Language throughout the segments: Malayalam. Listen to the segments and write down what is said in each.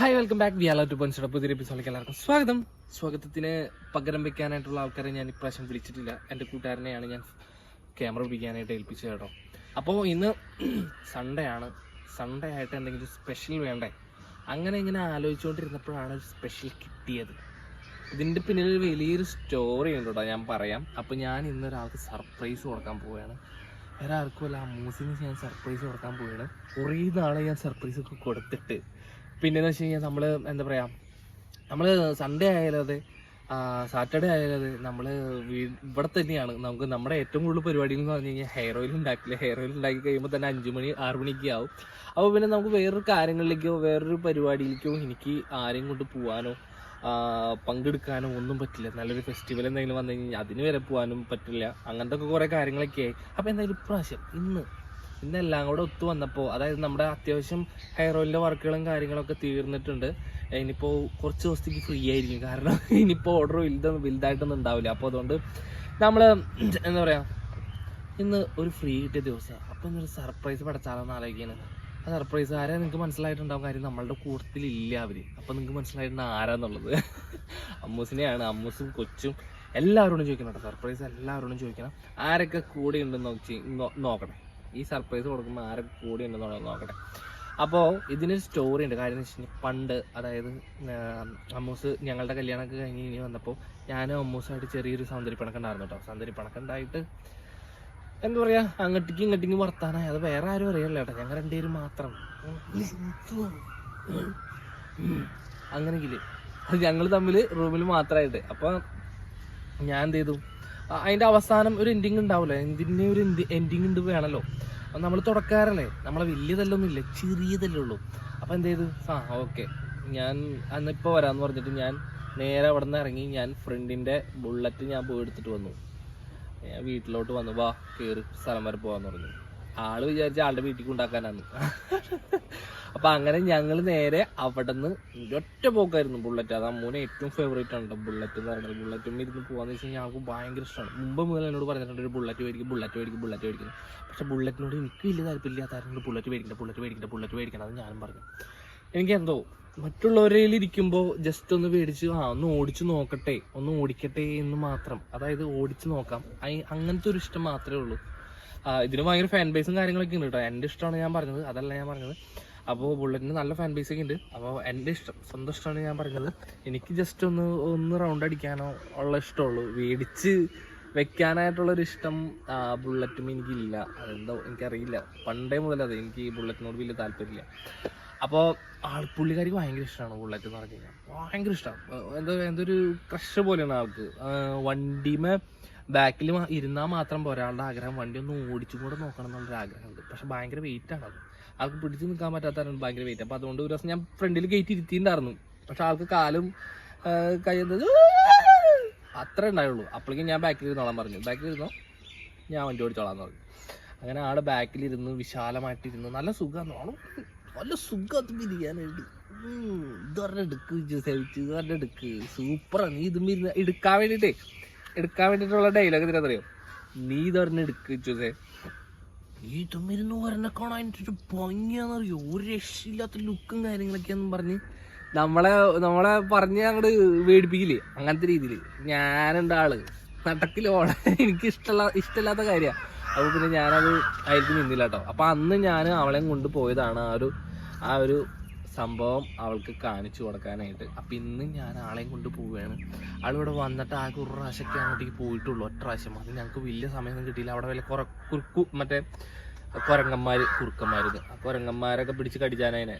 Hi welcome back we all to point പുതിയ എപ്പിസോഡിലേക്ക് എല്ലാവർക്കും സ്വാഗതം. സ്വാഗതത്തിന് പകരം വെക്കാനായിട്ടുള്ള ആൾക്കാരെ ഞാൻ ഇപ്രാവശ്യം വിളിച്ചിട്ടില്ല. എന്റെ കൂട്ടുകാരനെയാണ് ഞാൻ ക്യാമറ പിടിക്കാനായിട്ട് ഏൽപ്പിച്ചത് കേട്ടോ. അപ്പോൾ ഇന്ന് സൺഡേ ആണ്. സൺഡേ ആയിട്ട് എന്തെങ്കിലും സ്പെഷ്യൽ വേണ്ടേ? അങ്ങനെ ഇങ്ങനെ ആലോചിച്ചുകൊണ്ടിരുന്നപ്പോഴാണ് ഒരു സ്പെഷ്യൽ കിട്ടിയത്. ഇതിന്റെ പിന്നിൽ വലിയൊരു സ്റ്റോറി ഉണ്ട് കേട്ടോ ഞാൻ പറയാം. അപ്പോൾ ഞാൻ ഇന്ന് ഒരാൾക്ക് സർപ്രൈസ് കൊടുക്കാൻ പോവുകയാണ്. വേറെ ആർക്കുമല്ല മൂസിന് ഞാൻ സർപ്രൈസ് കൊടുക്കാൻ പോവുകയാണ്. കുറേ നാളെ ഞാൻ സർപ്രൈസ് ഒക്കെ കൊടുത്തിട്ട്. പിന്നെന്ന് വെച്ച് കഴിഞ്ഞാൽ നമ്മൾ എന്താ പറയുക നമ്മൾ സൺഡേ ആയാലും അതെ സാറ്റർഡേ ആയാലും അതെ നമ്മൾ ഇവിടെ തന്നെയാണ്. നമുക്ക് നമ്മുടെ ഏറ്റവും കൂടുതൽ പരിപാടി എന്ന് പറഞ്ഞു കഴിഞ്ഞാൽ ഹെയർ ഓയിൽ ഉണ്ടാക്കില്ല? ഹെയർ ഓയിൽ ഉണ്ടാക്കി കഴിയുമ്പോൾ തന്നെ അഞ്ച് മണി ആറ് മണിക്ക് ആവും. അപ്പോൾ പിന്നെ നമുക്ക് വേറൊരു കാര്യങ്ങളിലേക്കോ വേറൊരു പരിപാടിയിലേക്കോ എനിക്ക് ആരെയും കൊണ്ട് പോകാനോ പങ്കെടുക്കാനോ ഒന്നും പറ്റില്ല. നല്ലൊരു ഫെസ്റ്റിവൽ എന്തെങ്കിലും വന്നു കഴിഞ്ഞാൽ അതിന് വരെ പോകാനും പറ്റില്ല. അങ്ങനത്തെ ഒക്കെ കുറേ കാര്യങ്ങളൊക്കെ ആയി. അപ്പോൾ എന്തായാലും ഇപ്രാവശ്യം ഇന്ന് ഇന്നെല്ലാം കൂടെ ഒത്തു വന്നപ്പോൾ അതായത് നമ്മുടെ അത്യാവശ്യം ഹെയർ ഓയിലിന്റെ വർക്കുകളും കാര്യങ്ങളൊക്കെ തീർന്നിട്ടുണ്ട്. ഇനിയിപ്പോൾ കുറച്ച് ദിവസത്തേക്ക് ഫ്രീ ആയിരിക്കും. കാരണം ഇനിയിപ്പോൾ ഓർഡർ വലുതൊന്നും വലുതായിട്ടൊന്നും ഉണ്ടാവില്ല. അപ്പോൾ അതുകൊണ്ട് നമ്മൾ എന്താ പറയുക ഇന്ന് ഒരു ഫ്രീ കിട്ടിയ ദിവസമാണ് അപ്പോൾ ഇന്നൊരു സർപ്രൈസ് പടച്ചാലെന്ന് ആലോചിക്കുന്നത് ആ സർപ്രൈസ് ആരെ നിങ്ങൾക്ക് മനസ്സിലായിട്ടുണ്ടാവും കാര്യം? നമ്മളുടെ കൂട്ടത്തിലില്ല അവർ അപ്പോൾ നിങ്ങൾക്ക് മനസ്സിലായിട്ടുണ്ട് ആരാന്നുള്ളത്? അമ്മൂസിനെയാണ് അമ്മൂസും കൊച്ചും എല്ലാവരോടും ചോദിക്കണം കേട്ടോ. സർപ്രൈസ് എല്ലാവരോടും ചോദിക്കണം. ആരൊക്കെ കൂടെ ഉണ്ടെന്ന് നോക്കി നോ- നോക്കട്ടെ ഈ സർപ്രൈസ് കൊടുക്കുമ്പോൾ ആരെ കൂടി ഉണ്ടെന്നുള്ളത് നോക്കട്ടെ. അപ്പോൾ ഇതിനൊരു സ്റ്റോറി ഉണ്ട്. കാര്യം എന്ന് വെച്ച് കഴിഞ്ഞാൽ പണ്ട് അതായത് അമ്മൂസ് ഞങ്ങളുടെ കല്യാണമൊക്കെ കഴിഞ്ഞ് ഇനി വന്നപ്പോൾ ഞാനും അമ്മൂസായിട്ട് ചെറിയൊരു സൗന്ദര്യപ്പണക്കം ഉണ്ടായിരുന്നു കേട്ടോ സൗന്ദര്യപ്പണക്കം ഉണ്ടായിട്ട് എന്താ പറയാ അങ്ങോട്ടേക്കും ഇങ്ങോട്ടേക്കും വർത്താനായി. അത് വേറെ ആരും അറിയില്ല കേട്ടോ ഞങ്ങൾ രണ്ടുപേരും മാത്രം. അങ്ങനെയെങ്കിൽ അത് ഞങ്ങൾ തമ്മിൽ റൂമിൽ മാത്രമായിട്ട് അപ്പം ഞാൻ എന്ത് ചെയ്തു? അ- അതിന്റെ അവസാനം ഒരു എൻഡിങ് ഉണ്ടാവില്ല എന്തിന്റെ ഒരു എൻഡിങ് ഉണ്ട് വേണമല്ലോ നമ്മൾ തുടക്കാറല്ലേ? നമ്മളെ വലിയതല്ലൊന്നും ഇല്ല ചെറിയതല്ലേ ഉള്ളൂ. അപ്പൊ എന്ത് ചെയ്ത്? ആ ഓക്കെ. ഞാൻ അന്ന് അന്നിപ്പോ വരാന്ന് പറഞ്ഞിട്ട് ഞാൻ നേരെ അവിടെ നിന്ന് ഇറങ്ങി ഞാൻ ഫ്രണ്ടിന്റെ ബുള്ളറ്റ് ഞാൻ പോയി എടുത്തിട്ട് വന്നു. ഞാൻ വീട്ടിലോട്ട് വന്നു. വാ കേറി സ്ഥലം വരെ പോവാന്ന് പറഞ്ഞു. ആൾ വിചാരിച്ച ആളുടെ വീട്ടിൽ കൊണ്ടാക്കാനാന്ന്. അപ്പൊ അങ്ങനെ ഞങ്ങൾ നേരെ അവിടെ നിന്ന് ഒറ്റ പോക്കായിരുന്നു ബുള്ളറ്റ് അത് മോനെ ഏറ്റവും ഫേവറേറ്റ് ആണ് ബുള്ളറ്റ് എന്ന് പറയുന്നത്. ബുള്ളറ്റും ഇരുന്ന് പോകാന്ന് വെച്ച് കഴിഞ്ഞാൽ ഞങ്ങൾക്ക് ഭയങ്കര ഇഷ്ടമാണ് മുമ്പ് മുതൽ എന്നോട് പറഞ്ഞിട്ടുണ്ട് ഒരു ബുള്ളറ്റ് മേടിക്കും ബുള്ളറ്റ് മേടിക്കും ബുള്ളറ്റ് മേടിക്കുന്നു പക്ഷെ ബുള്ളറ്റിനോട് എനിക്ക് വലിയ താല്പര്യമില്ലാത്തായിരുന്നു ബുള്ളറ്റ് മേടിക്കണ്ട ബുള്ളറ്റ് മേടിക്കണ്ട ബുള്ളറ്റ് മേടിക്കണം അത് ഞാനും പറഞ്ഞു. എനിക്ക് എന്തോ മറ്റുള്ളവരിൽ ഇരിക്കുമ്പോൾ ജസ്റ്റ് ഒന്ന് മേടിച്ച് ആ ഒന്ന് ഓടിച്ചു നോക്കട്ടെ ഒന്ന് ഓടിക്കട്ടെ എന്ന് മാത്രം. അതായത് ഓടിച്ചു നോക്കാം. അങ്ങനത്തെ ഒരു ഇഷ്ടം മാത്രമേ ഉള്ളൂ. ഇതിന് ഭയങ്കര ഫാൻ ബേസും കാര്യങ്ങളൊക്കെ ഉണ്ട് കേട്ടോ എന്റെ ഇഷ്ടമാണ് ഞാൻ പറഞ്ഞത്. അതല്ല ഞാൻ പറഞ്ഞത്. അപ്പോൾ ബുള്ളറ്റിന് നല്ല ഫാൻ ബേസ് ഒക്കെ ഉണ്ട്. അപ്പോൾ എന്റെ ഇഷ്ടം സ്വന്തം ഇഷ്ടമാണ് ഞാൻ പറഞ്ഞത്. എനിക്ക് ജസ്റ്റ് ഒന്ന് ഒന്ന് റൗണ്ട് അടിക്കാനോ ഉള്ള ഇഷ്ടമുള്ളൂ. മേടിച്ച് വെക്കാനായിട്ടുള്ളൊരു ഇഷ്ടം ബുള്ളറ്റും എനിക്കില്ല. അതെന്തോ എനിക്കറിയില്ല. പണ്ടേ മുതലത് എനിക്ക് ഈ ബുള്ളറ്റിനോട് വലിയ താല്പര്യമില്ല. അപ്പോൾ ആൾ പുള്ളിക്കാരിക്ക് ഭയങ്കര ഇഷ്ടമാണ് ബുള്ളറ്റ് എന്ന് പറഞ്ഞു കഴിഞ്ഞാൽ ഭയങ്കര ഇഷ്ടമാണ് എന്തോ എന്തൊരു ക്രഷ് പോലെയാണ് ആൾക്ക്. വണ്ടിമേ ബാക്കിൽ ഇരുന്നാൽ മാത്രം പോരാളുടെ ആഗ്രഹം വണ്ടി ഒന്ന് ഓടിച്ചും കൂടെ നോക്കണം എന്നുള്ളൊരു ആഗ്രഹമുണ്ട് പക്ഷെ ഭയങ്കര വെയിറ്റാണ് അത്. ആൾക്ക് പിടിച്ച് നിൽക്കാൻ പറ്റാത്തതാണ് ഭയങ്കര വെയിറ്റ് അപ്പോൾ അതുകൊണ്ട് ഒരു ദിവസം ഞാൻ ഫ്രണ്ടിൽ ഗേറ്റ് ഇരുത്തിയിട്ടുണ്ടായിരുന്നു. പക്ഷെ ആൾക്ക് കാലും കയ്യത് അത്ര ഉണ്ടായുള്ളൂ. അപ്പോഴേക്കും ഞാൻ ബാക്കിൽ ഇരുന്നോളാൻ പറഞ്ഞു. ബാക്കിൽ ഇരുന്നോ? ഞാൻ വണ്ടി ഓടിച്ചോളാന്ന് പറഞ്ഞു. അങ്ങനെ ആൾ ബാക്കിലിരുന്ന് വിശാലമായിട്ടിരുന്ന് നല്ല സുഖമാണ് ഓണം നല്ല സുഖത്ത് എടുക്ക് സേവിച്ച് ഇതൊരെണ്ണം എടുക്ക്. സൂപ്പറാണ് നീ ഇതും ഇരുന്ന് എടുക്കാൻ വേണ്ടിയിട്ടേ എടുക്കാൻ വേണ്ടിയിട്ടുള്ള ഡയലോഗ് ഇതിനറിയോ നീ ഇതൊരെണ്ണം എടുക്ക് ചൂസേ നീ ഇതും ഇരുന്ന് കാണാൻ അതിന്റെ ഒരു ഭംഗിയാന്നറിയോ ഒരു രക്ഷയില്ലാത്ത ലുക്കും കാര്യങ്ങളൊക്കെയാന്ന് പറഞ്ഞ് നമ്മളെ നമ്മളെ പറഞ്ഞ് അങ്ങോട്ട് വേടിപ്പിക്കില്ലേ? അങ്ങനത്തെ രീതിയിൽ ഞാനുണ്ട് ആൾ? നടക്കില്ല എനിക്ക് ഇഷ്ടമുള്ള ഇഷ്ടമില്ലാത്ത കാര്യമാണ് അപ്പോൾ പിന്നെ ഞാനത് അയാൾക്ക് നിന്നില്ല കേട്ടോ അപ്പോൾ അന്ന് ഞാൻ അവളെയും കൊണ്ട് പോയതാണ് ആ ഒരു ആ ഒരു സംഭവം അവൾക്ക് കാണിച്ചു കൊടുക്കാനായിട്ട്. അപ്പം ഇന്ന് ഞാൻ ആളെയും കൊണ്ട് പോവുകയാണ്. ആളിവിടെ വന്നിട്ട് ആകെ ഒരു പ്രാവശ്യമൊക്കെ അങ്ങോട്ടേക്ക് പോയിട്ടുള്ളൂ ഒറ്റ പ്രാവശ്യം. അത് ഞങ്ങൾക്ക് വലിയ സമയമൊന്നും കിട്ടിയില്ല. അവിടെ വല്ല കുറെ കുറുക്കു മറ്റേ കുരങ്ങന്മാർ കുറുക്കന്മാർ ആ കുരങ്ങന്മാരൊക്കെ പിടിച്ച് കടിച്ചാനതിനെ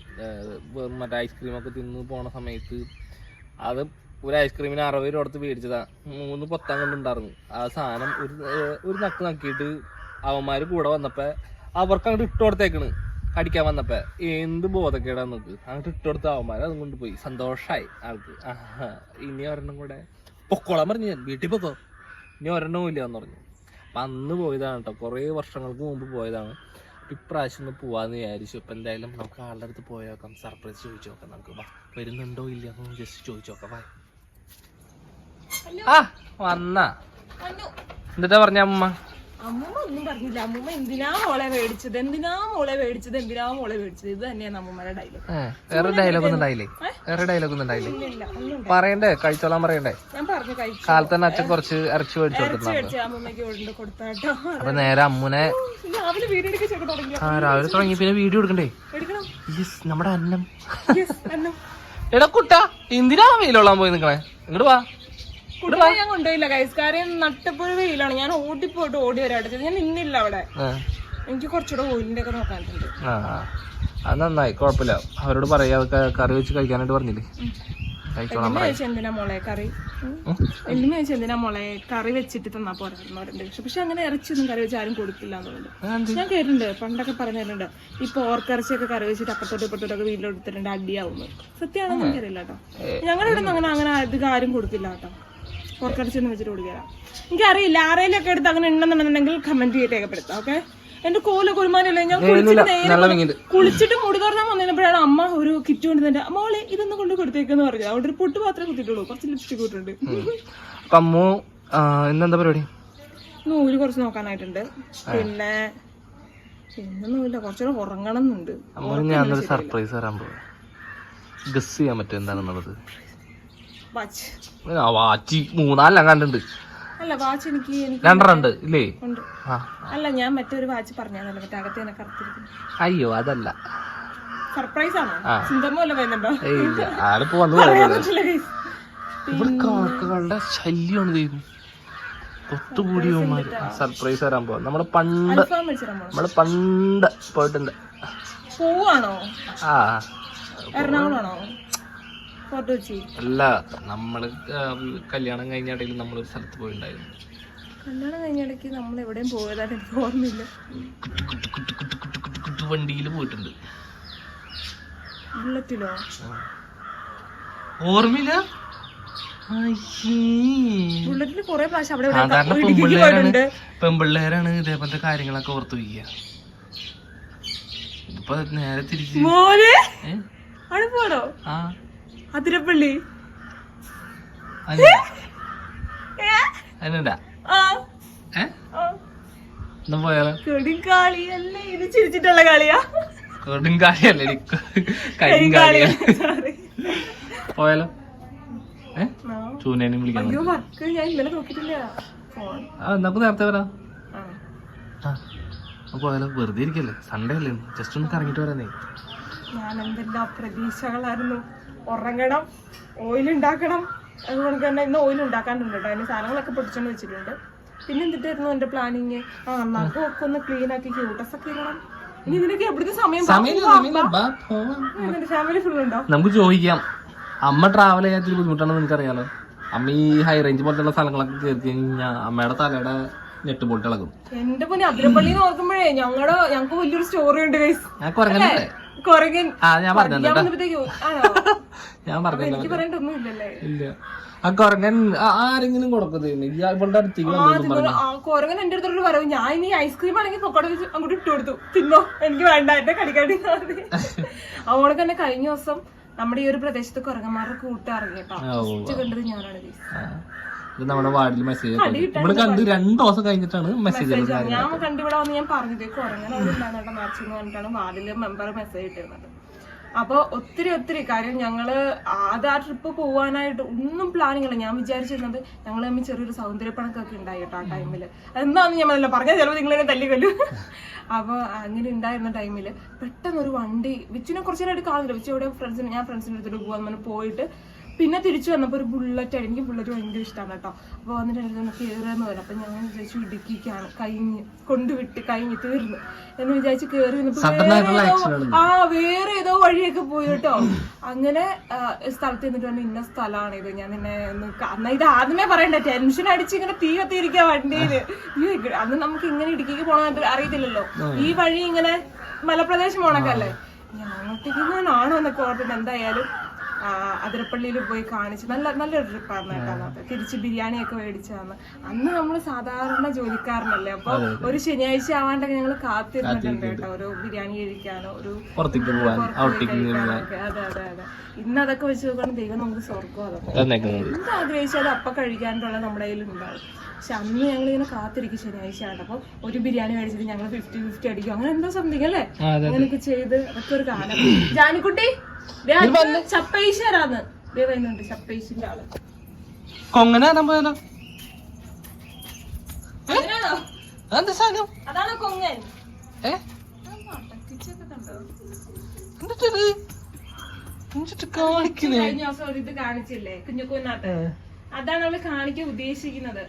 മറ്റേ ഐസ്ക്രീമൊക്കെ തിന്ന് പോണ സമയത്ത് അത് ഒരു ഐസ്ക്രീമിന് അറുപത് രൂപ കൊടുത്ത് മേടിച്ചതാ. മൂന്ന് പൊത്താൻ കൊണ്ടുണ്ടായിരുന്നു. ആ സാധനം ഒരു ഒരു നക്ക് നക്കിയിട്ട് അവന്മാർ കൂടെ വന്നപ്പോൾ അവർക്ക് അങ്ങോട്ട് ഇട്ട് കൊടുത്തേക്കണ്. കടിക്കാൻ വന്നപ്പോ എന്ത് ബോധക്കേടാ നോക്ക് അങ്ങോട്ട് ഇട്ടുകൊടുത്ത അവന്മാരെ അതും കൊണ്ട് പോയി. സന്തോഷായി ആൾക്ക്. ആഹാ. ഇനി ഒരെണ്ണം കൂടെ. പൊക്കോളാൻ പറഞ്ഞു ഞാൻ. വീട്ടിൽ പൊക്കോ. ഇനി ഒരെണ്ണവും ഇല്ല എന്ന് പറഞ്ഞു. അപ്പൊ അന്ന് പോയതാണ് കേട്ടോ കുറേ വർഷങ്ങൾക്ക് മുമ്പ് പോയതാണ്. ഇപ്രാവശ്യം ഒന്ന് പോവാന്ന് വിചാരിച്ചു. ഇപ്പൊ എന്തായാലും നമുക്ക് ആളുടെ അടുത്ത് പോയേക്കാം സർപ്രൈസ് ചോദിച്ചു നോക്കാം. നമുക്ക് വാ. വരുന്നുണ്ടോ ഇല്ല എന്ന് ജസ്റ്റ് ചോദിച്ചു നോക്കാം. വാ. ആ വന്ന. എന്നിട്ടാ പറഞ്ഞ അമ്മ? അമ്മൂമ്മ ഒന്നും പറഞ്ഞില്ല. അമ്മൂമ്മ എന്തിനാ മോളെ മേടിച്ചത്? എന്തിനാ മോളെ മേടിച്ചത്? എന്തിനാ മോളെ മേടിച്ചത്? ഇത് തന്നെയാണ് അമ്മൂമ്മയുടെ ഡയലോഗ് വേറെ ഡയലോഗ് ഒന്നും ഉണ്ടായില്ലേ? വേറെ ഡയലോഗ് ഒന്നും ഉണ്ടായില്ലേ? പറയണ്ടേ? കഴിച്ചോളാൻ പറയണ്ടേ? ഞാൻ പറഞ്ഞു കാലത്ത് തന്നെ അച്ഛൻ കുറച്ച് ഇറച്ചി മേടിച്ചു അപ്പൊ നേരെ അമ്മുനെ രാവിലെ തുടങ്ങി ആ രാവിലെ തുടങ്ങി പിന്നെ വീഡിയോ എടുക്കണ്ടേ? നമ്മുടെ അന്നം. എടാ കുട്ട എന്തിനാ വെയിലോളാൻ പോയി നിക്കണേ? ഇങ്ങോട്ട് വാ. കുട്ടിയെ ഞാൻ കൊണ്ടുപോയില്ല കൈസ് കാര്യം നട്ടപ്പുഴ വെയിലാണ്. ഞാൻ ഓടിപ്പോയിട്ട് ഓടി വരാട്ടെ. ഞാൻ നിന്നില്ല അവിടെ. എനിക്ക് കുറച്ചുകൂടെ ഓയിലിന്റെ ഒക്കെ നോക്കാനുണ്ട്. ആ. അത് നന്നായി. കുഴപ്പമില്ല. അവരോട് പറയാ കറി വെച്ച് കഴിക്കാനായിട്ട് പറഞ്ഞില്ലേ? ചോദിച്ചു എന്തിനാ മോളെ കറി? ഉം. ചോദിച്ചു എന്തിനാ മോളെ? കറി വെച്ചിട്ട് തന്നാ പോരാറുണ്ട് പക്ഷെ പക്ഷെ അങ്ങനെ ഇറച്ചിയൊന്നും കറി വെച്ച് ആരും കൊടുക്കില്ല എന്നുള്ളത് ഞാൻ കേട്ടിട്ടുണ്ട്. പണ്ടൊക്കെ പറഞ്ഞിട്ടുണ്ട് ഈ പോർക്കിറച്ചിയൊക്കെ കറി വെച്ചിട്ട് അപ്പത്തോട്ട് ഇപ്പത്തോട്ടൊക്കെ വീട്ടിലെടുത്തിട്ടുണ്ട് അടിയാവുന്നു. സത്യമാണെന്ന് എനിക്കറിയില്ല കേട്ടോ. ഞങ്ങളുടെ ഇവിടെ അങ്ങനെ അങ്ങനെ അധികം ആരും കൊടുക്കില്ല കേട്ടോ. പോർക്കിറച്ചി ഒന്നും വെച്ചിട്ട് കൊടുക്കില്ല എനിക്കറിയില്ല ആരെയിലൊക്കെ എടുത്ത് അങ്ങനെ ഉണ്ടെന്നുണ്ടെന്നുണ്ടെങ്കിൽ കമന്റ് ചെയ്ത് രേഖപ്പെടുത്താം ഓക്കെ എന്റെ കോല കുരുമാനല്ലേ ഞാൻ കുളിച്ചിട്ട് നേരെ കുളിച്ചിട്ട് മുടി തുറന്നാൻ വന്നപ്പോഴാണ് അമ്മ ഒരു കിറ്റ് കൊണ്ടുതന്നെ മോളെ ഇതൊന്നും കൊണ്ട് കൊടുത്തേക്കെന്ന് പറഞ്ഞു അവിടെ ഒരു പൊട്ട് മാത്രമേ കുത്തിയിട്ടുള്ളൂ. കുറച്ച് ലിപ്സ്റ്റിക് ഇട്ടിട്ടുണ്ട്. അപ്പൊ അമ്മു ഇന്നെന്താ പരിപാടി? നൂൽ കുറച്ച് നോക്കാനായിട്ടുണ്ട്. പിന്നെ പിന്നെ നൂല കുറച്ചുകൂടെ ഉറങ്ങണം എന്നുണ്ട്. സർപ്രൈസ് തരാൻ പോവാ. ഗസ് ചെയ്യാൻ പറ്റും എന്താണെന്നുള്ളത്? വാച്ച്. ആ വാച്ചി മൂന്നാലെല്ലാം കണ്ടുണ്ട് അല്ല വാച്ച് എനിക്ക് രണ്ടെണ്ണുണ്ട് ഇല്ലേ? അല്ല ഞാൻ മറ്റൊരു വാച്ച് പറഞ്ഞാന്നല്ലോ മറ്റേ അകത്ത് തന്നെ കറുത്തിരിക്കുന്നു. അയ്യോ അതല്ല. സർപ്രൈസ് ആണോ? ആ. ചിന്തമ്മ വല്ല വരുന്നുണ്ടോ? ഏയ് ഇല്ല. ആളിപ്പോ വന്നു പറയാൻ പറ്റില്ല guys. ഇവിടെ കാക്കകളുടെ ശല്യമാണ് ചെയ്യുന്നു സർപ്രൈസ് തരാൻ പോവാ. നമ്മൾ പണ്ട് നമ്മൾ പണ്ട് പോയിട്ടുണ്ട്. പോവാണോ? ആ. എറണാകുളമാണോ? അല്ല നമ്മൾ കല്യാണം കഴിഞ്ഞ ഇടയിൽ ഒരു സ്ഥലത്ത് പോയിണ്ടായിരുന്നു. കല്യാണം കഴിഞ്ഞിടയ്ക്ക് നമ്മൾ എവിടെയും പോയതായിട്ട് എനിക്ക് ഓർമ്മയില്ല. വണ്ടിയിൽ പോയിട്ടുണ്ട്. ബുള്ളറ്റിലോ. ഓർമ്മയില്ല. ബുള്ളറ്റിൽ കുറെ പ്രാവശ്യം അവിടെ സാധാരണ പെമ്പിള്ളേരാണ്. പെമ്പിള്ളേരാണ് ഇതേപോലത്തെ കാര്യങ്ങളൊക്കെ ഓർത്തു വയ്ക്കുക നേരെ തിരിച്ച് മോനെ? അവിടെ പോണോ? ആ. അതിരപ്പള്ളി. പോയാലോ ഇത് ചിരിച്ചിട്ടുള്ള കളിയാ. കൊടുങ്കാളിയല്ലേ കരിങ്കാളിയ. ചൂനേനും നമുക്ക് നേരത്തെ വരാം. പോയാലോ? വെറുതെ ഇരിക്കല്ലേ? സൺഡേ അല്ലേ? ജസ്റ്റ് ഒന്ന് കറങ്ങിട്ട് വരാനേ. ഞാൻ എന്തെല്ലാം പ്രതീക്ഷകളായിരുന്നു. ഉറങ്ങണം ഓയിൽ ഉണ്ടാക്കണം അതുകൊണ്ട് തന്നെ ഇന്ന് ഓയിൽ ഉണ്ടാക്കാനുണ്ട് കേട്ടോ. അതിന് സാധനങ്ങളൊക്കെ പൊടിച്ചോണ്ട് വെച്ചിട്ടുണ്ട്. പിന്നെ എന്തിട്ടായിരുന്നു എന്റെ പ്ലാനിങ് ആ നഖമൊക്കെ ഒന്ന് ക്ലീൻ ആക്കി ക്യൂട്ടസ് ഒക്കെ ഇടണം. ഇനി ഇതിനൊക്കെ എവിടുത്തെ സമയം. ഫാമിലി ഫുൾ ഉണ്ടോ? നമുക്ക് ചോദിക്കാം. അമ്മ ട്രാവൽ ചെയ്യാത്തൊരു ബുദ്ധിമുട്ടാണെന്ന് നിനക്കറിയാലോ? അമ്മ ഈ ഹൈ റേഞ്ച് പോലത്തുള്ള സ്ഥലങ്ങളൊക്കെ കയറി കഴിഞ്ഞാൽ അമ്മയുടെ തലയുടെ നെട്ട് പൊട്ടിളകും എന്റെ പൊന്നെ അതിരപ്പള്ളി ഓർക്കുമ്പോഴേ ഞങ്ങളുടെ ഞങ്ങക്ക് വലിയൊരു സ്റ്റോറി ഉണ്ട് ആ ഞാൻ പറഞ്ഞു ഞാൻ വന്നപ്പോഴത്തേക്ക് ആണോ ഞാൻ പറഞ്ഞു എനിക്ക് പറയേണ്ടൊന്നും ഇല്ലല്ലേ ഇല്ല. ആ കൊരങ്ങൻ ആരെങ്കിലും കൊടുക്കുന്നു ഇവളുടെ അടുത്തേക്ക് കൊരങ്ങൻ എന്റെ അടുത്തോട്ട് പറയും ഞാൻ ഇനി ഐസ്ക്രീം ആണെങ്കിൽ പൊക്കോടെ വെച്ച് അങ്ങോട്ട് ഇട്ട് കൊടുത്തു. തിന്നോ? എനിക്ക് വേണ്ട. എന്റെ കടിക്കടി അവളെ തന്നെ കഴിഞ്ഞ ദിവസം നമ്മുടെ ഈ ഒരു പ്രദേശത്ത് കുരങ്ങന്മാരുടെ കൂട്ടം ഇറങ്ങിയട്ടോ ആ, ഓ, ഫസ്റ്റ് കണ്ടത് ഞാനാണ്. ഇത് നമ്മുടെ വാർഡിൽ മെസ്സേജ് ഇവിടെ കണ്ട് രണ്ടു ദിവസം കഴിഞ്ഞിട്ടാണ് മെസ്സേജ് ഞാൻ കണ്ടിവിടെ വന്ന് ഞാൻ പറഞ്ഞത് കുരങ്ങൻ മാർച്ച് പറഞ്ഞിട്ടാണ് വാർഡിലെ മെമ്പർ മെസ്സേജ് ഇട്ടിരുന്നത്. അപ്പൊ ഒത്തിരി ഒത്തിരി കാര്യം ഞങ്ങൾ അത് ട്രിപ്പ് പോകാനായിട്ട് ഒന്നും പ്ലാനിങ് ഇല്ല. ഞാൻ വിചാരിച്ചിരുന്നത് ഞങ്ങൾ തമ്മിൽ ചെറിയൊരു സൗന്ദര്യപ്പണക്കൊക്കെ ഉണ്ടായി കേട്ടോ ആ ടൈമിൽ എന്താന്ന് ഞാൻ പറഞ്ഞില്ല പറഞ്ഞാൽ ചിലപ്പോൾ നിങ്ങളെ തല്ലിക്കൊല്ലും. അപ്പോൾ അങ്ങനെ ഉണ്ടായിരുന്ന ടൈമിൽ പെട്ടെന്ന് ഒരു വണ്ടി വിച്ചിനെ കുറച്ചു നേരമായിട്ട് കാണുന്നില്ല വിച്ച് എവിടെ ഫ്രണ്ട്സിന് ഞാൻ ഫ്രണ്ട്സിന്റെ അടുത്തോട്ട് പോകാൻ പോയിട്ട് പിന്നെ തിരിച്ചു വന്നപ്പോൾ ഒരു ബുള്ളറ്റ് എനിക്ക് ബുള്ളറ്റ് ഭയങ്കര ഇഷ്ടമാണ് കേട്ടോ. അപ്പോൾ വന്നിട്ട് ഒന്ന് പോലെ പറഞ്ഞു അപ്പം ഞാൻ വിചാരിച്ചു ഇടുക്കിക്കാണ്. കഴിഞ്ഞ് കൊണ്ടുവിട്ട് കഴിഞ്ഞ് തീർന്നു. എന്ന് വിചാരിച്ചു കയറി വന്നപ്പോൾ ആ വേറെ ഏതോ വഴിയൊക്കെ പോയി കേട്ടോ. അങ്ങനെ സ്ഥലത്ത് നിന്നിട്ട് പറഞ്ഞു ഇന്ന സ്ഥലമാണ് ഇത് ഞാൻ നിന്നെ ഒന്ന് എന്നാ ഇത് ആദ്യമേ പറയണ്ട. ടെൻഷൻ അടിച്ച് ഇങ്ങനെ തീ കത്തിയിരിക്കുക വണ്ടിയിൽ അന്ന് നമുക്ക് ഇങ്ങനെ ഇടുക്കിക്ക് പോകണമെന്ന് അറിയത്തില്ലല്ലോ. ഈ വഴി ഇങ്ങനെ മലപ്രദേശം പോണക്കല്ലേ ഞാൻ ഒറ്റയ്ക്ക് ഞാനാണോ എന്നൊക്കെ ഓർത്തിട്ട് എന്തായാലും അതിരപ്പള്ളിയിൽ പോയി കാണിച്ച് നല്ല നല്ലൊരു ട്രിപ്പായിരുന്നു കേട്ടോ തിരിച്ച് ബിരിയാണിയൊക്കെ മേടിച്ചു തന്നു അന്ന് നമ്മൾ സാധാരണ ജോലിക്കാരനല്ലേ അപ്പൊ ഒരു ശനിയാഴ്ച ആവാണ്ടൊക്കെ ഞങ്ങൾ കാത്തിരുന്നിട്ടുണ്ട് കേട്ടോ. ഒരു ബിരിയാണി കഴിക്കാനോ ഒരു പുറത്തേക്ക്. അതെ അതെ അതെ. ഇന്ന് അതൊക്കെ വെച്ച് നോക്കണം ദൈവം നമുക്ക് സ്വർഗം അതൊക്കെ എന്ത് ആഗ്രഹിച്ചാൽ അപ്പൊ കഴിക്കാനുള്ള നമ്മുടെ കയ്യിൽ ഉണ്ടാവും പക്ഷെ അന്ന് ഞങ്ങൾ ഇങ്ങനെ കാത്തിരിക്കും ശനിയാഴ്ച ആണ് അപ്പൊ ഒരു ബിരിയാണി മേടിച്ചിട്ട് ഞങ്ങൾ ഫിഫ്റ്റി ഫിഫ്റ്റി അടിക്കും. അങ്ങനെ എന്തോ സംതിങ് അല്ലേ? അങ്ങനെയൊക്കെ ചെയ്ത് അതൊക്കെ ഒരു കാലം ജാനിക്കുട്ടി? ചപ്പൈശ്വരാന്ന് പോയാലോ സാധനം? അതാണോ കൊങ്ങൻ? ഏ? പട്ടിച്ചൊക്കെ കണ്ടോ എന്നിട്ടത് എന്നിട്ട് കാണിക്കുന്നേ? കഴിഞ്ഞ ദിവസം ഒരു ഇത് കാണിച്ചില്ലേ? കുഞ്ഞുക്കുന്നാത്ത് അതാണ് അവൾ കാണിക്കാൻ ഉദ്ദേശിക്കുന്നത്.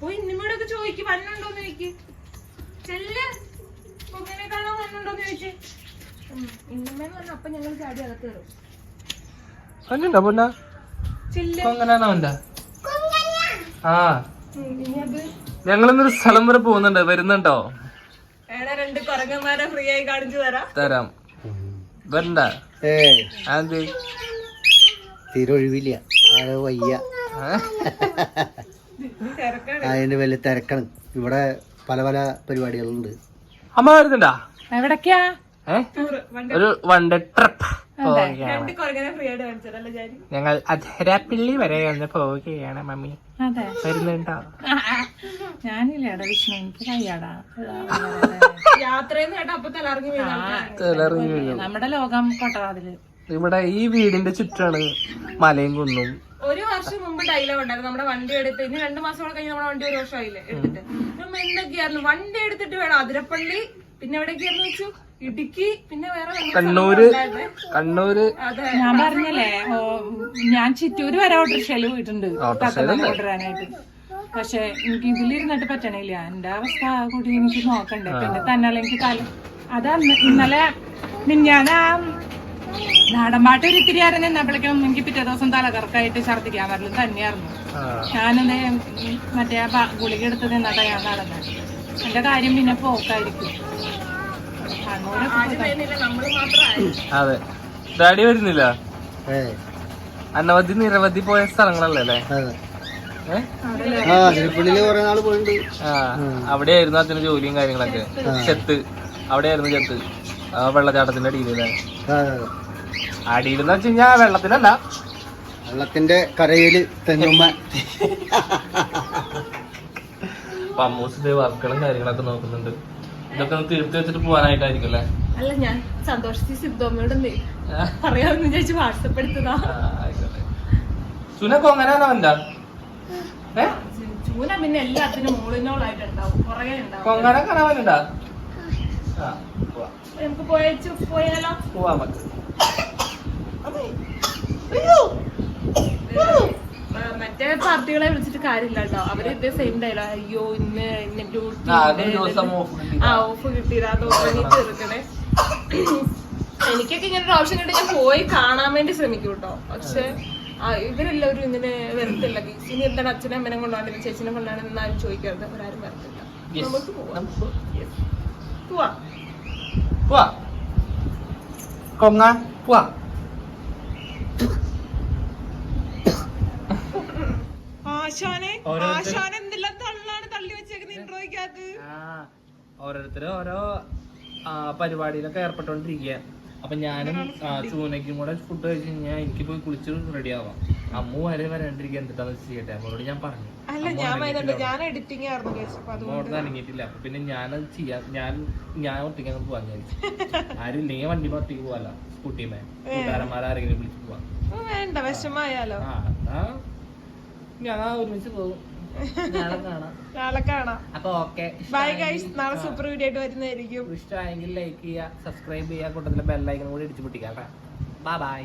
പോയി നിമ്മയോടൊക്കെ ചോദിക്കും വന്നുണ്ടോന്ന് ചോദിക്ക്. ചെല്ല്. കൊങ്ങനെ കാണാൻ വന്നുണ്ടോന്ന് ചോദിച്ച്. പൊന്ന. അവന്റെ ആ. ഞങ്ങളിന്നൊരു സ്ഥലം വരെ പോകുന്നുണ്ട്. വരുന്നുണ്ടോ? രണ്ട് ഫ്രീ ആയി കാണിച്ചു തരാം. തരാം. വരണ്ട. ഏ. അത് തീരെ ഒഴിവില്ല അത് വയ്യ തിരക്കാണ്. അതിന് വലിയ തിരക്കാണ്. ഇവിടെ പല പല പരിപാടികളുണ്ട്. അമ്മ വരുന്നുണ്ടാ? എവിടൊക്കെയാ? ഒരു വൺ ഡേ ട്രിപ്പ് ഞങ്ങൾ അധരാപ്പിള്ളി വരെ ഒന്ന് പോവുകയാണ് മമ്മി. അതെ. വരുന്നുണ്ടോ? ഞാനില്ല. ഞാനില്ലേടാ വിഷ്ണു എനിക്ക് കയ്യാടാ. നമ്മുടെ ലോകം കൊട്ടവാതിൽ ഇവിടെ ഈ വീടിന്റെ ചുറ്റാണ് മലയും കുന്നും. ഒരു വർഷം മുമ്പ് ഡയലോഗ് ഉണ്ടായിരുന്നു. നമ്മുടെ വണ്ടി എടുത്ത് ഇനി രണ്ടു മാസം കൂടെ കഴിഞ്ഞ് നമ്മുടെ വണ്ടി ഒരു വർഷമായില്ലേ എടുത്തിട്ട്. എന്തൊക്കെയായിരുന്നു? വണ്ടി എടുത്തിട്ട് വേണം. അതിരപ്പള്ളി പിന്നെ എവിടേക്കായിരുന്നു വെച്ചു? ഇടുക്കി പിന്നെ വേറെ കണ്ണൂര് കണ്ണൂര്. അതെ. ഞാൻ പറഞ്ഞല്ലേ ഞാൻ ചിറ്റൂര് വരെ ഓട്ടോറിക്ഷയിൽ പോയിട്ടുണ്ട്. കൊണ്ടുവരാനായിട്ട് പക്ഷെ എനിക്ക് ഇതിലിരുന്നിട്ട് പറ്റണില്ല. എന്റെ അവസ്ഥ കൂടി എനിക്ക് നോക്കണ്ടേ. പിന്നെ തന്നെ എനിക്ക് തല അതന്ന് ഇന്നലെ ഞാൻ ആ നാടൻപാട്ട് ഒരു ഇത്തിരി ആയിരുന്നു നിന്നപ്പോഴേക്കും എനിക്ക് പിറ്റേ ദിവസം തലകറക്കായിട്ട് ഛർദ്ദിക്കാൻ വരലും തന്നെയായിരുന്നു. ഞാനെന്ത് മറ്റേ ആ ഗുളിക എടുത്ത് നിന്നിട്ടാ ഞാൻ നടന്നത്. എന്റെ കാര്യം പിന്നെ പോക്കായിരിക്കും. അതെ. ഡാഡി വരുന്നില്ല? അനവധി നിരവധി പോയ സ്ഥലങ്ങളല്ലേ അല്ലേ? അവിടെയായിരുന്നു അച്ഛന് ജോലിയും കാര്യങ്ങളൊക്കെ. ചെത്ത്. അവിടെയായിരുന്നു ചെത്ത്. ആ വെള്ളച്ചാട്ടത്തിന്റെ അടിയിലല്ലേ? അതെ അടിയിലെന്ന് വെച്ച് കഴിഞ്ഞാ വെള്ളത്തിലല്ല വെള്ളത്തിന്റെ കരയിൽ തെങ്ങുമ്മൂസിന്റെ വർക്കുകളും കാര്യങ്ങളൊക്കെ നോക്കുന്നുണ്ട്. ഇതൊക്കെ തീർത്ത് വെച്ചിട്ട് പോകാനായിട്ടായിരിക്കും അല്ലേ? അല്ല ഞാൻ സന്തോഷത്തിൽ സിദ്ധോമ്മയോട് പറയാമെന്ന് വിചാരിച്ച് വാട്സപ്പ് എടുത്തതാ. സുനക്ക് അങ്ങനെയാണോ എന്താ? ചൂന പിന്നെ എല്ലാത്തിനും മോളിനോളായിട്ടുണ്ടാവും. കുറേ ഉണ്ടാവും. കൊങ്ങനെ പോവാം. നമുക്ക് പോയച്ചു പോയാലോ? പോവാ നമുക്ക്. ആ, മറ്റേ പാർട്ടികളെ വിളിച്ചിട്ട് കാര്യമില്ല കേട്ടോ അവർ ഇതേ സെയിം ഡയലോഗ് അയ്യോ ഇന്ന് ഡ്യൂട്ടി ആ ഓഫ് ആ ഓഫ് കിട്ടിയത്. അത് ഉറങ്ങി തീർക്കണേ. എനിക്കൊക്കെ ഇങ്ങനെ ഒരു ഓപ്ഷൻ കിട്ടി ഞാൻ പോയി കാണാൻ വേണ്ടി ശ്രമിക്കും കേട്ടോ പക്ഷെ ഇവരെല്ലാവരും ഇങ്ങനെ വരത്തില്ല. ഇനി എന്താണ് അച്ഛനെ അമ്മനെ കൊണ്ടാണ് ചേച്ചിനെ കൊണ്ടാണ് എന്നാരും ചോദിക്കരുത്. അവരാരും വരത്തില്ല. നമുക്ക്. പോവാം. പോവാ. കൊങ്ങ പോവാ. ആശാനെ? ആശാൻ എന്തെല്ലാം തള്ളാണ് തള്ളി വെച്ചേക്കുന്നത് ഇൻട്രോയ്ക്കകത്ത്? ഓരോരുത്തരും ഓരോ പരിപാടിയിലൊക്കെ ഏർപ്പെട്ടോണ്ടിരിക്കുക അപ്പൊ ഞാനും ചൂനയ്ക്കും കൂടെ ഫുഡ് കഴിച്ച് കഴിഞ്ഞാൽ എനിക്ക് പോയി കുളിച്ച് റെഡി ആവാം. അമ്മു വരെ വരാണ്ടിരിക്കുക എന്താന്ന് വെച്ച് ചെയ്യട്ടെ. അമ്മോട് ഞാൻ പറഞ്ഞു. അല്ല ഞാൻ ഞാൻ എഡിറ്റിംഗ് ആയിരുന്നു അനങ്ങിയിട്ടില്ല അപ്പൊ പിന്നെ ഞാനത് ചെയ്യാ ഞാൻ ഞാൻ ഒറ്റയ്ക്ക് അങ്ങ് പോവാൻ വിചാരിച്ചു. ആരും ഇല്ലെങ്കിൽ വണ്ടി ഒറ്റയ്ക്ക് പോവാല്ല സ്കൂട്ടിമേ കൂട്ടുകാരന്മാരാരെങ്കിലും വിളിച്ചു പോവാം. പോവാ വേണ്ട വിഷമായാലോ ആ ഞാൻ ഒരുമിച്ച് പോകും. നാളെ കാണാം. നാളെ കാണാം. അപ്പൊ ഓക്കെ. ബൈ ഗൈസ് നാളെ സൂപ്പർ വീഡിയോ ആയിട്ട് വരുന്നതായിരിക്കും. ഇഷ്ടമായെങ്കിൽ ലൈക്ക് ചെയ്യുക സബ്സ്ക്രൈബ് ചെയ്യുക കൂട്ടത്തിലെ ബെല്ലൈക്കൺ കൂടി ഇടിച്ചു പൊട്ടിക്കാം ബൈ ബൈ